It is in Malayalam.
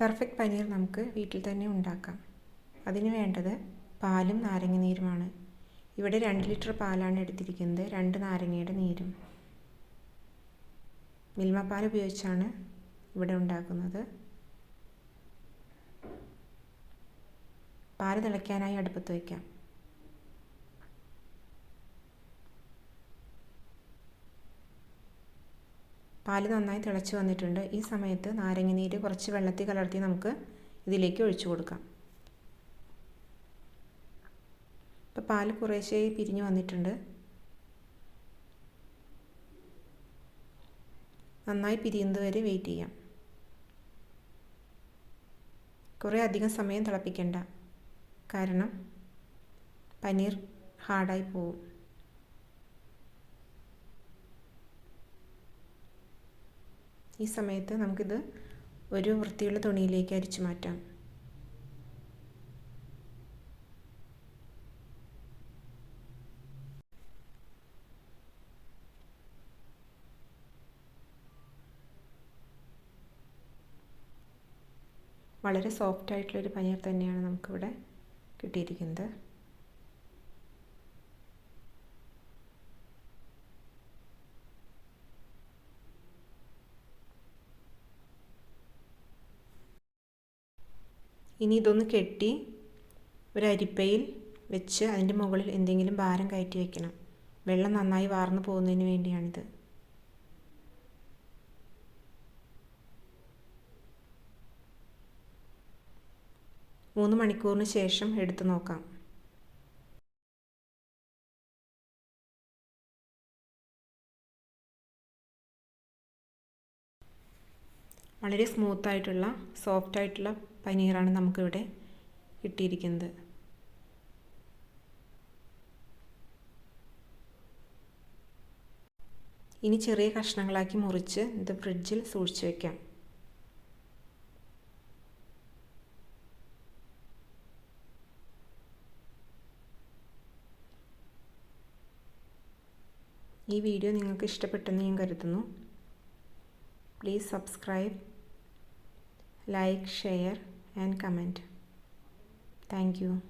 പെർഫെക്റ്റ് പനീർ നമുക്ക് വീട്ടിൽ തന്നെ ഉണ്ടാക്കാം. അതിന് വേണ്ടത് പാലും നാരങ്ങ നീരുമാണ് ഇവിടെ രണ്ട് ലിറ്റർ പാലാണ് എടുത്തിരിക്കുന്നത്. രണ്ട് നാരങ്ങയുടെ നീരും. മിൽമ പാൽ ഉപയോഗിച്ചാണ് ഇവിടെ ഉണ്ടാക്കുന്നത്. പാൽ തിളയ്ക്കാനായി അടുപ്പത്ത് വയ്ക്കാം. പാൽ നന്നായി തിളച്ച് വന്നിട്ടുണ്ട്. ഈ സമയത്ത് നാരങ്ങ കുറച്ച് വെള്ളത്തിൽ കലർത്തി നമുക്ക് ഇതിലേക്ക് ഒഴിച്ചു കൊടുക്കാം. ഇപ്പോൾ പാൽ കുറേശ്ശേ പിരിഞ്ഞു വന്നിട്ടുണ്ട്. നന്നായി പിരിയുന്നത് വരെ വെയിറ്റ് ചെയ്യാം. കുറേ അധികം സമയം തിളപ്പിക്കേണ്ട. കാരണം പനീർ ഹാർഡായി പോവും. ഈ സമയത്ത് നമുക്കിത് ഒരു വൃത്തിയുള്ള തുണിയിലേക്ക് അരിച്ചു മാറ്റാം. വളരെ സോഫ്റ്റ് ആയിട്ടുള്ളൊരു പനീർ തന്നെയാണ് നമുക്കിവിടെ കിട്ടിയിരിക്കുന്നത്. ഇനി ഇതൊന്ന് കെട്ടി ഒരു അരിപ്പയിൽ വെച്ച് അതിന്റെ മുകളിൽ എന്തെങ്കിലും ഭാരം കയറ്റി വയ്ക്കണം വെള്ളം നന്നായി വാർന്നു പോകുന്നതിന് വേണ്ടിയാണിത്. മൂന്ന് മണിക്കൂറിന് ശേഷം എടുത്തു നോക്കാം. വളരെ സ്മൂത്തായിട്ടുള്ള സോഫ്റ്റ് ആയിട്ടുള്ള പനീറാണ് നമുക്കിവിടെ കിട്ടിയിരിക്കുന്നത്. ഇനി ചെറിയ കഷ്ണങ്ങളാക്കി മുറിച്ച് ഇത് ഫ്രിഡ്ജിൽ സൂക്ഷിച്ചു വയ്ക്കാം ഈ വീഡിയോ നിങ്ങൾക്ക് ഇഷ്ടപ്പെട്ടെന്ന് ഞാൻ കരുതുന്നു. Please subscribe, like, share and comment. Thank you.